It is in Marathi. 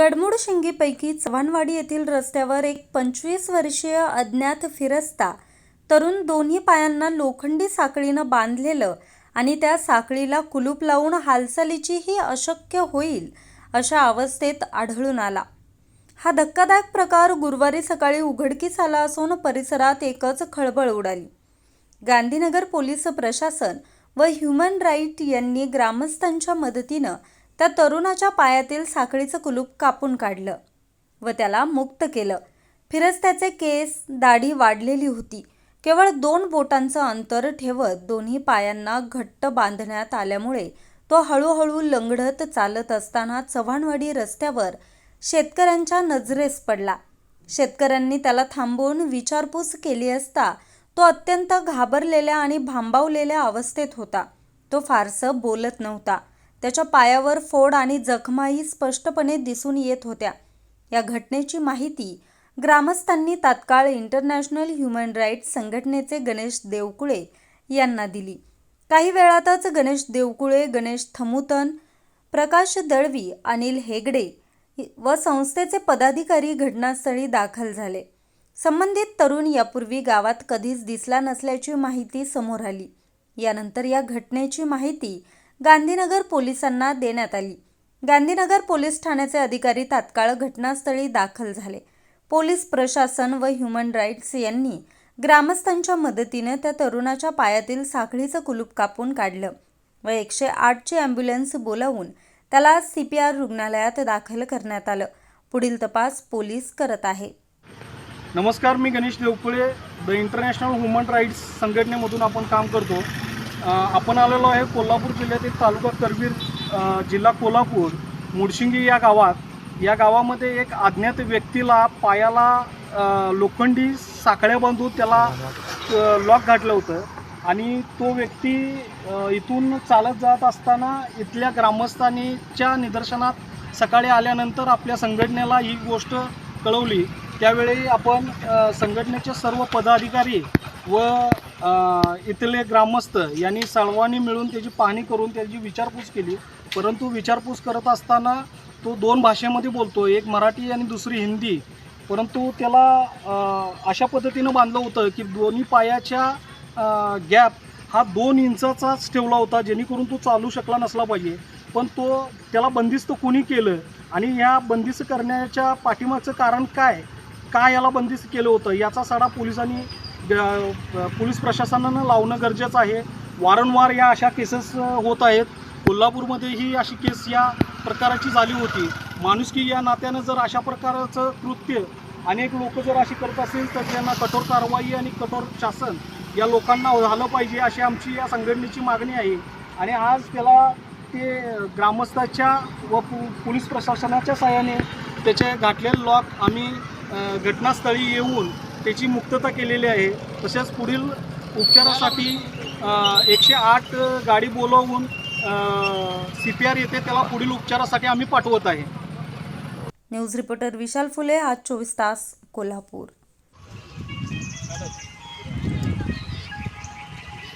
गडमुड शिंगीपैकी चव्हाणवाडी येथील रस्त्यावर एक पंचवीस वर्षीय अज्ञात फिरस्ता तरुण दोन्ही पायांना लोखंडी साखळीनं बांधलेलं आणि त्या साखळीला कुलूप लावून हालचालीचीही अशक्य होईल अशा अवस्थेत आढळून आला. हा धक्कादायक प्रकार गुरुवारी सकाळी उघडकीस आला असून परिसरात एकच खळबळ उडाली. गांधीनगर पोलीस प्रशासन व ह्युमन राईट यांनी ग्रामस्थांच्या मदतीनं त्या तरुणाच्या पायातील साखळीचं कुलूप कापून काढलं व त्याला मुक्त केलं. फिरस्त्याचे केस दाढी वाढलेली होती. केवळ दोन बोटांचं अंतर ठेवत दोन्ही पायांना घट्ट बांधण्यात आल्यामुळे तो हळूहळू लंगडत चालत असताना चव्हाणवाडी रस्त्यावर शेतकऱ्यांच्या नजरेस पडला. शेतकऱ्यांनी त्याला थांबवून विचारपूस केली असता तो अत्यंत घाबरलेल्या आणि भांबावलेल्या अवस्थेत होता. तो फारसं बोलत नव्हता. त्याच्या पायावर फोड आणि जखमाही स्पष्टपणे दिसून येत होत्या. या घटनेची माहिती ग्रामस्थांनी तात्काळ इंटरनॅशनल ह्युमन राईट्स संघटनेचे गणेश देवकुळे यांना दिली. काही वेळातच गणेश देवकुळे गणेश थमुतन प्रकाश दळवी अनिल हेगडे व संस्थेचे पदाधिकारी घटनास्थळी दाखल झाले. संबंधित तरुण यापूर्वी गावात कधीच दिसला नसल्याची माहिती समोर आली. यानंतर या घटनेची माहिती गांधीनगर पोलिसांना देण्यात आली. गांधीनगर पोलीस ठाण्याचे अधिकारी तात्काळ घटनास्थळी दाखल झाले. पोलीस प्रशासन व ह्युमन राईट्स यांनी ग्रामस्थांच्या मदतीने त्या तरुणाच्या पायातील साखळीचं कुलूप कापून काढलं व एकशे आठची ॲम्ब्युलन्स बोलावून त्याला सी पी आर रुग्णालयात दाखल करण्यात आलं. पुढील तपास पोलीस करत आहे. नमस्कार मी Ganesh Devkule. The international human rights संघटनेमधून आपण काम करतो. आपण आलेलो आहे कोल्हापूर जिल्ह्यातील तालुका करवीर जिल्हा कोल्हापूर मुडशिंगी या गावात. या गावामध्ये एक अज्ञात व्यक्तीला पायाला लोखंडी साखळ्या बांधून त्याला लॉक घातलं होतं आणि तो व्यक्ती इथून चालत जात असताना इथल्या ग्रामस्थांनीच्या निदर्शनात सकाळी आल्यानंतर आपल्या संघटनेला ही गोष्ट कळवली. त्यावेळी आपण संघटनेचे सर्व पदाधिकारी व इथले ग्रामस्थ यांनी सर्वांनी मिळून त्याची पाहणी करून त्याची विचारपूस केली. परंतु विचारपूस करत असताना तो दोन भाषेमध्ये बोलतो. एक मराठी आणि दुसरी हिंदी. परंतु त्याला अशा पद्धतीनं बांधलं होतं की दोन्ही पायाच्या गॅप हा दोन इंचाचाच ठेवला होता जेणेकरून तो चालू शकला नसला पाहिजे. पण तो त्याला बंदिस्त कोणी केलं? आणि ह्या बंदिस्त करण्याच्या पाठीमागचं कारण काय? काय याला बंदिस्त केलं होतं? याचा सडा पोलिसांनी पोलीस प्रशासनानं लावणं गरजेचं आहे. वारंवार या अशा केसेस होत आहेत. कोल्हापूरमध्ये ही अशी केस या प्रकाराची झाली होती. माणुसकी या नात्यानं जर अशा प्रकारचं कृत्य अनेक लोक जर अशी करत असेल तर त्यांना कठोर कारवाई आणि कठोर शासन या लोकांना झालं पाहिजे अशी आमची या संघटनेची मागणी आहे. आणि आज त्याला ते ग्रामस्थाच्या व पोलीस प्रशासनाच्या सहाय्याने त्याचे घातलेले लॉक आम्ही घटनास्थळी येऊन त्याची मुक्तता केलेली आहे. तसेच पुढील उपचारासाठी एकशे आठ गाडी बोलवून सी पी आर येथे त्याला पुढील उपचारासाठी आम्ही पाठवत आहे. न्यूज रिपोर्टर विशाल फुले आज चोवीस तास कोल्हापूर.